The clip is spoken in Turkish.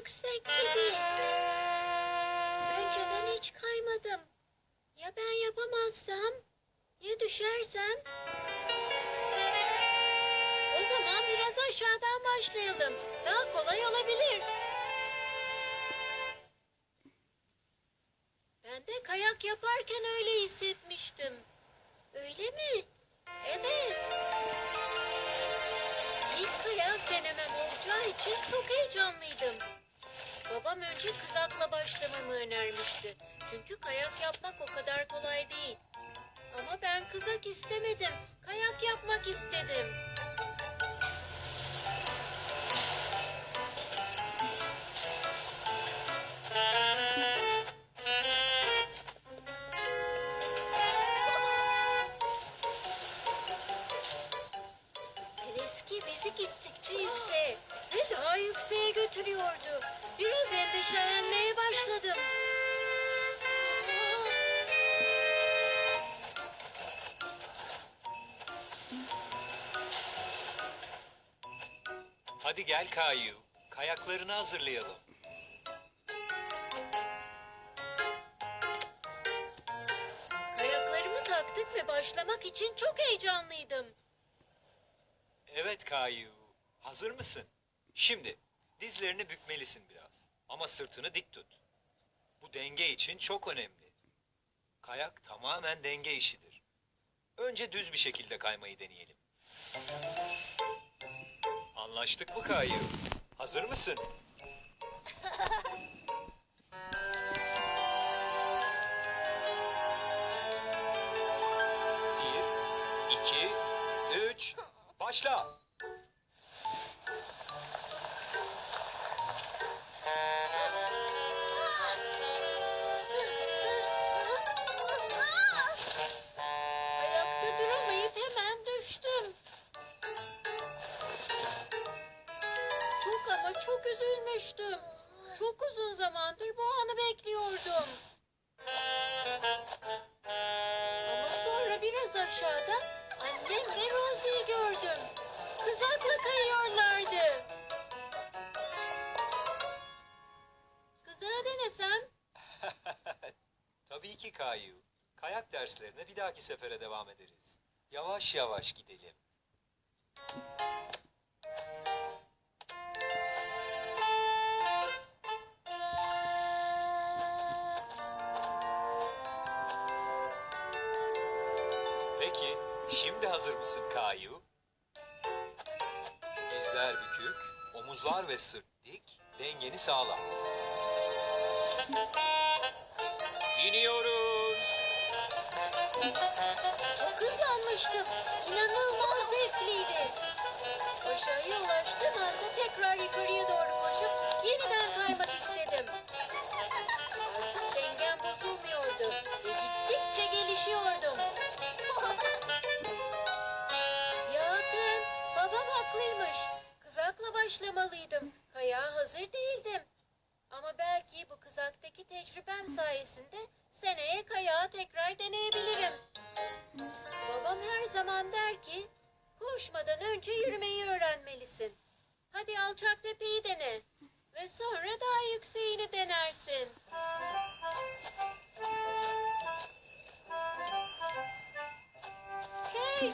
Bayağı yüksek gibi. Önceden hiç kaymadım. Ya ben yapamazsam? Ya düşersem? O zaman biraz aşağıdan başlayalım. Daha kolay olabilir. Ben de kayak yaparken öyle hissetmiştim. Öyle mi? Evet. İlk kayak denemem olacağı için çok heyecanlıydım. Babam önce kızakla başlamamı önermişti. Çünkü kayak yapmak o kadar kolay değil. Ama ben kızak istemedim. Kayak yapmak istedim. Eski bizi gittikçe yükseğe ve daha yükseğe götürüyordu. Biraz endişelenmeye başladım. Hadi gel Kayu. Kayaklarını hazırlayalım. Kayaklarımı taktık ve başlamak için çok heyecanlıydım. Evet Kayu. Hazır mısın? Şimdi dizlerini bükmelisin biraz. Ama sırtını dik tut. Bu denge için çok önemli. Kayak tamamen denge işidir. Önce düz bir şekilde kaymayı deneyelim. Anlaştık mı Kayu? Hazır mısın? Bir, iki, üç, başla. Ayakta duramayıp hemen düştüm. Çok ama çok üzülmüştüm. Çok uzun zamandır bu anı bekliyordum. Ama sonra biraz aşağıda annem ve Rosie'yi gördüm. Kızakla kayıyorlardı. Kızağı denesem Tabii ki Kayu. Kayak derslerine bir dahaki sefere devam ederiz. Yavaş yavaş gidelim. Peki, şimdi hazır mısın Kayu? Dizler bükük, omuzlar ve sırt dik, dengeni sağla. İniyoruz. Çok hızlanmıştım. İnanılmaz zevkliydi. Aşağıya ulaştığım anda tekrar yukarıya doğru koşup yeniden kaymak istedim. Artık dengem bozulmuyordu ve gittikçe gelişiyordum. Ya babam haklıymış. Kızakla başlamalıydım. Kayağa hazır değildim. Ama belki bu kızaktaki tecrübem sayesinde seneye kayağı tekrar deneyebilirim. Babam her zaman der ki, koşmadan önce yürümeyi öğrenmelisin. Hadi alçak tepeyi dene ve sonra daha yükseğini denersin. Hey,